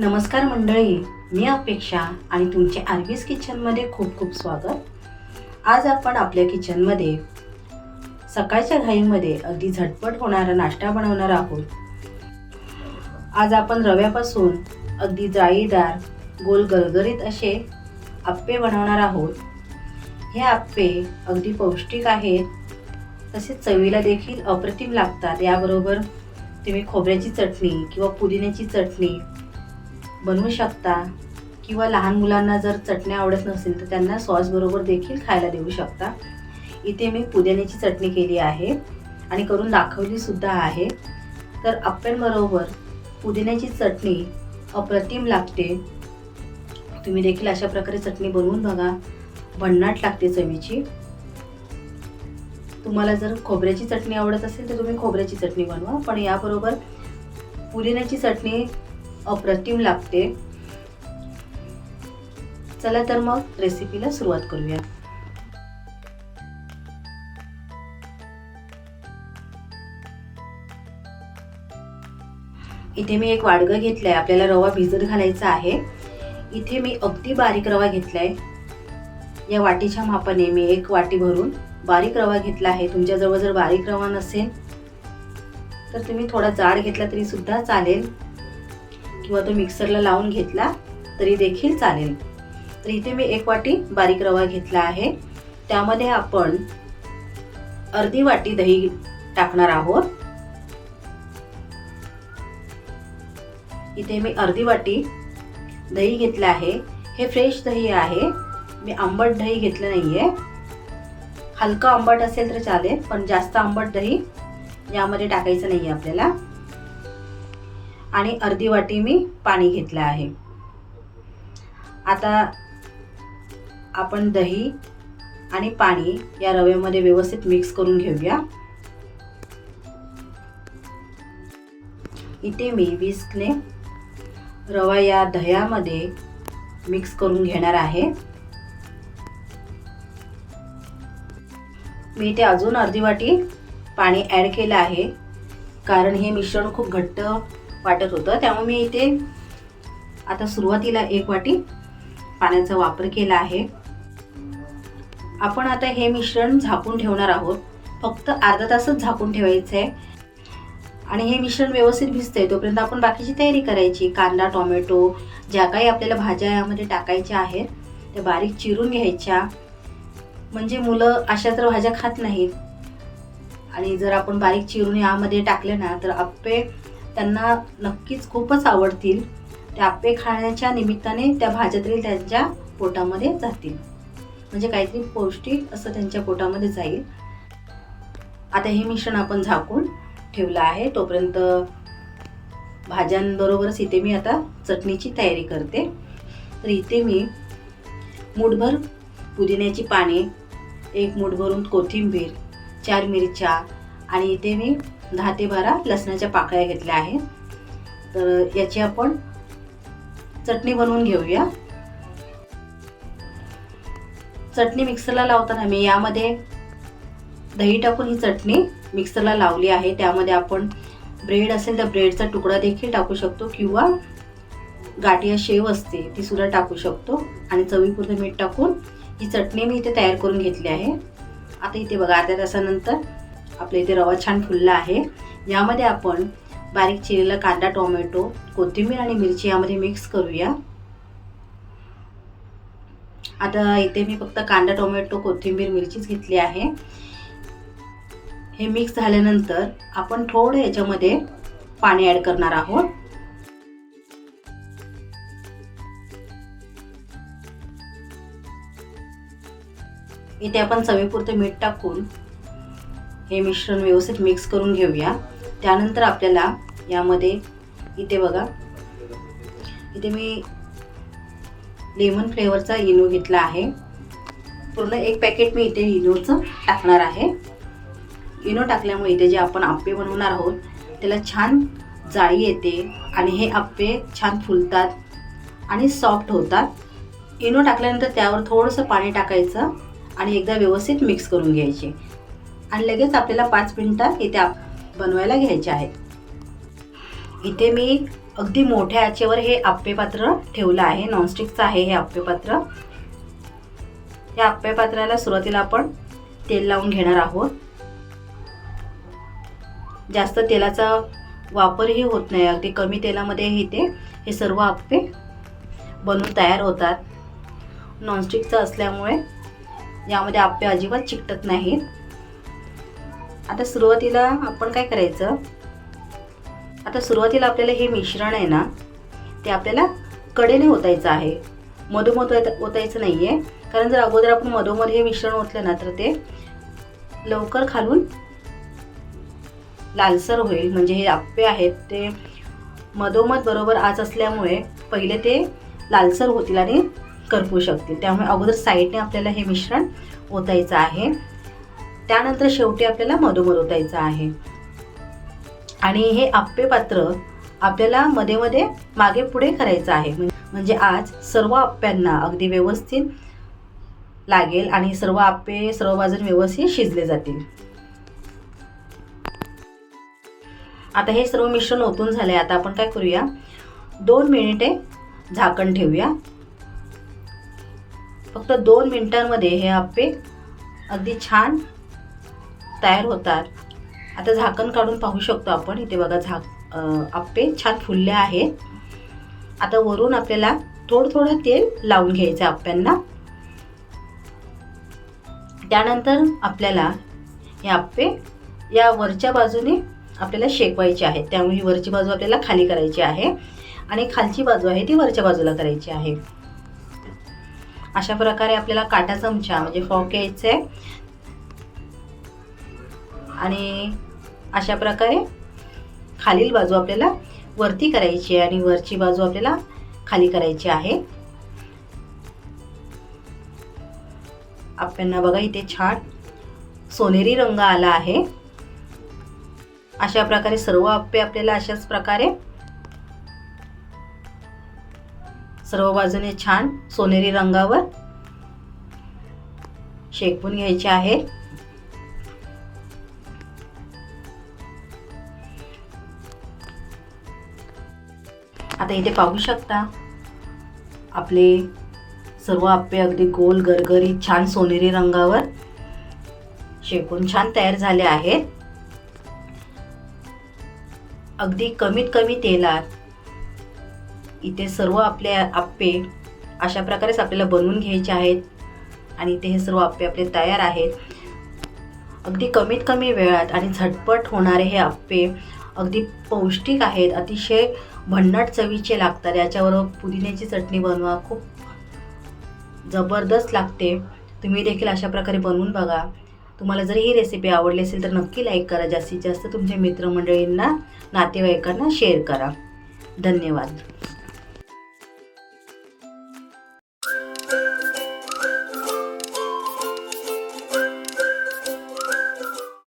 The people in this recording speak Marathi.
नमस्कार मंडळी मी अपेक्षा आणि तुमचे आर्वीस किचनमध्ये खूप खूप स्वागत. आज आपण आपल्या किचनमध्ये सकाळच्या घाईमध्ये अगदी झटपट होणारा नाश्ता बनवणार आहोत. आज आपण रव्यापासून अगदी जाळीदार गोल गरगरीत असे आप्पे बनवणार आहोत. हे आप्पे अगदी पौष्टिक आहेत तसेच चवीला देखील अप्रतिम लागतात. याबरोबर तुम्ही खोबऱ्याची चटणी किंवा पुदिन्याची चटणी बनवू शकता. किंवा लहान मुलांना जर चटणी आवडत नसेल तर त्यांना सॉसबरोबर देखील खायला देऊ शकता. इथे मी पुदिन्याची चटणी केली आहे आणि करून दाखवली सुद्धा आहे. तर अप्प्यांबरोबर पुदिन्याची चटणी अप्रतिम लागते. तुम्ही देखील अशा प्रकारे चटणी बनवून बघा. भन्नाट लागते चवीची. तुम्हाला जर खोबऱ्याची चटणी आवडत असेल तर तुम्ही खोबऱ्याची चटणी बनवा. पण याबरोबर पुदिन्याची चटणी अप्रतिम लागते. चला तर मग रेसिपीला सुरुवात करूया इथे मी एक वाडगं घेतलंय. आपल्याला रवा भिजत घालायचा आहे. इथे मी अगदी बारीक रवा घेतलाय. या वाटीच्या मापाने मी एक वाटी भरून बारीक रवा घेतला आहे. तुमच्याजवळ जर बारीक रवा नसेल तर तुम्ही थोडा जाड घेतला तरी सुद्धा चालेल. किंवा तो मिक्सरला लावून घेतला तरी देखील चालेल. तर इथे मी एक वाटी बारीक रवा घेतला आहे. त्यामध्ये आपण अर्धी वाटी दही टाकणार आहोत. इथे मी अर्धी वाटी दही घेतलं आहे. हे फ्रेश दही आहे. मी आंबट दही घेतलं नाही आहे हलकं आंबट असेल तर चालेल पण जास्त आंबट दही यामध्ये टाकायचं नाही आहे आपल्याला. आणि अर्धी वाटी मी पाणी घेतलं आहे. आता आपण दही आणि पाणी या रव्यामध्ये व्यवस्थित मिक्स करून घेऊया. इथे मी विस्कने रवा या दह्यामध्ये मिक्स करून घेणार आहे. मी इथे अजून अर्धी वाटी पाणी ॲड केलं आहे. कारण हे मिश्रण खूप घट्ट वाटत होतं. त्यामुळे मी इथे आता सुरुवातीला एक वाटी पाण्याचा वापर केला आहे. आपण आता हे मिश्रण झाकून ठेवणार आहोत. फक्त अर्धा तासच झाकून ठेवायचं आहे. आणि हे मिश्रण व्यवस्थित भिजतंय. तोपर्यंत आपण बाकीची तयारी करायची. कांदा टोमॅटो ज्या काही आपल्याला भाज्या यामध्ये टाकायच्या आहेत त्या बारीक चिरून घ्यायच्या. म्हणजे मुलं अशा तर भाज्या खात नाहीत. आणि जर आपण बारीक चिरून यामध्ये टाकले ना तर आप्पे त्यांना नक्कीच खूपच आवडतील. त्या आप्पे खाण्याच्या निमित्ताने त्या भाज्या तरी त्यांच्या पोटामध्ये जातील. म्हणजे काहीतरी पौष्टिक असं त्यांच्या पोटामध्ये जाईल. आता हे मिश्रण आपण झाकून ठेवलं आहे. तोपर्यंत भाज्यांबरोबरच इथे मी आता चटणीची तयारी करते. तर इथे मी मूठभर पुदिन्याची पाने एक मूठभरून कोथिंबीर चार मिरच्या आणि इथे मी दहा ते बारा लसणाच्या पाकळ्या घेतल्या आहेत. तर याची आपण चटणी बनवून घेऊया. चटणी मिक्सरला लावताना मी यामध्ये दही टाकून ही चटणी मिक्सरला लावली आहे. त्यामध्ये आपण ब्रेड असेल तर ब्रेडचा तुकडा देखील टाकू शकतो किंवा गाठिया शेव असते ती सुद्धा टाकू शकतो. आणि चवीपुरतं मीठ टाकून ही चटणी मी इथे तयार करून घेतली आहे. आता इथे बघा अर्ध्या तासानंतर आपल्या इथे रवा छान फुलला आहे. यामध्ये आपण बारीक चिरलेला कांदा टोमॅटो कोथिंबीर आणि मिरची यामध्ये मिक्स करूया. आता इथे मी फक्त कांदा टोमॅटो कोथिंबीर मिरचीच घेतली आहे. हे मिक्स झाल्यानंतर आपण थोडं याच्यामध्ये पाणी ॲड करणार आहोत. इथे आपण चवीपुरतं मीठ टाकून हे मिश्रण व्यवस्थित मिक्स करून घेऊया. त्यानंतर आपल्याला यामध्ये इथे बघा. इथे मी लेमन फ्लेवरचा इनो घेतला आहे. पूर्ण एक पॅकेट मी इथे इनोचं टाकणार आहे. इनो टाकल्यामुळे इथे जे आपण आप्पे बनवणार आहोत त्याला छान जाळी येते आणि हे आप्पे छान फुलतात आणि सॉफ्ट होतात. इनो टाकल्यानंतर त्यावर थोडंसं पाणी टाकायचं आणि एकदा व्यवस्थित मिक्स करून घ्यायचे. आणि लगेच आपल्याला पाच मिनटात इथे आप बनवायला घ्यायचे आहेत. इथे मी अगदी मोठ्या आचेवर हे आप्पे पात्र ठेवलं आहे. नॉनस्टिकचं आहे हे आप्पे पात्र या आप्पे पात्राला सुरुवातीला आपण तेल लावून घेणार आहोत. जास्त तेलाचा वापरही होत नाही. अगदी कमी तेलामध्ये इथे हे सर्व आप्पे बनून तयार होतात. नॉनस्टिकचं असल्यामुळे यामध्ये आप्पे अजिबात चिकटत नाहीत. आता सुरुवातीला आपण काय करायचं? आता सुरुवातीला आपल्याला हे मिश्रण आहे ना ते आपल्याला कडेने ओतायचं आहे. मधोमध ओतायचं नाही आहे कारण जर अगोदर आपण मधोमध हे मिश्रण ओतलं ना तर ते लवकर खालून लालसर होईल. म्हणजे हे आप्पे आहेत ते मधोमध बरोबर आज असल्यामुळे पहिले ते लालसर होतील आणि करपू शकतील. त्यामुळे अगोदर साईडने आपल्याला हे मिश्रण ओतायचं आहे. त्यानंतर शेवटी आपल्याला मधोमध ओतायचं आहे. आणि हे आप्पे पात्र आपल्याला मध्ये मध्ये मागे पुढे करायचं आहे. म्हणजे आज सर्व आप्प्यांना अगदी व्यवस्थित लागेल आणि सर्व आप्पे सर्व बाजून व्यवस्थित शिजले जातील. आता हे सर्व मिश्रण ओतून झाले आता आपण काय करूया? दोन मिनिटे झाकण ठेवूया. फक्त दोन मिनिटांमध्ये हे आप्पे अगदी छान तयार होतात. आता झाकण काढून पाहू शकतो आपण. इथे बघा झाक आप्पे छान फुलले आहेत. आता वरून आपल्याला थोडं थोडं तेल लावून घ्यायचं आप्प्यांना त्यानंतर आपल्याला हे आप्पे या वरच्या बाजूने आपल्याला शेकवायचे आहेत. त्यामुळे ही वरची बाजू आपल्याला खाली करायची आहे आणि खालची बाजू आहे ती वरच्या बाजूला करायची आहे. अशा प्रकारे आपल्याला काटा चमचा म्हणजे फॉक घ्यायचं. आहे आणि अशा प्रकारे खालील बाजू आपल्याला वरती करायची आहे आणि वरची बाजू आपल्याला खाली करायची आहे. आपल्याला बघा इथे छान सोनेरी रंग आला आहे. अशा प्रकारे सर्व आप्पे आपल्याला अशाच प्रकारे सर्व बाजूने छान सोनेरी रंगावर शेकवून घ्यायचे आहेत. आता इथे पाहू शकता. आपले सर्व आप्पे अगदी गोल गरगरीत छान सोनेरी रंगावर शेकून छान तयार झाले आहेत. अगदी कमीत कमी तेलात इथे सर्व आपले आप्पे अशा प्रकारेच आपल्याला बनवून घ्यायचे आहेत आणि इथे हे सर्व आप्पे आपले तयार आहेत. अगदी कमीत कमी वेळात आणि झटपट होणारे हे आप्पे अगदी पौष्टिक आहेत. अतिशय भन्नाट चवीचे लागतात. याच्याबरोबर पुदिन्याची चटणी बनवा. खूप जबरदस्त लागते. तुम्ही देखील अशा प्रकारे बनवून बघा. तुम्हाला जर ही रेसिपी आवडली असेल तर नक्की लाईक करा. जास्तीत जास्त तुमच्या मित्रमंडळींना नातेवाईकांना शेअर करा. धन्यवाद.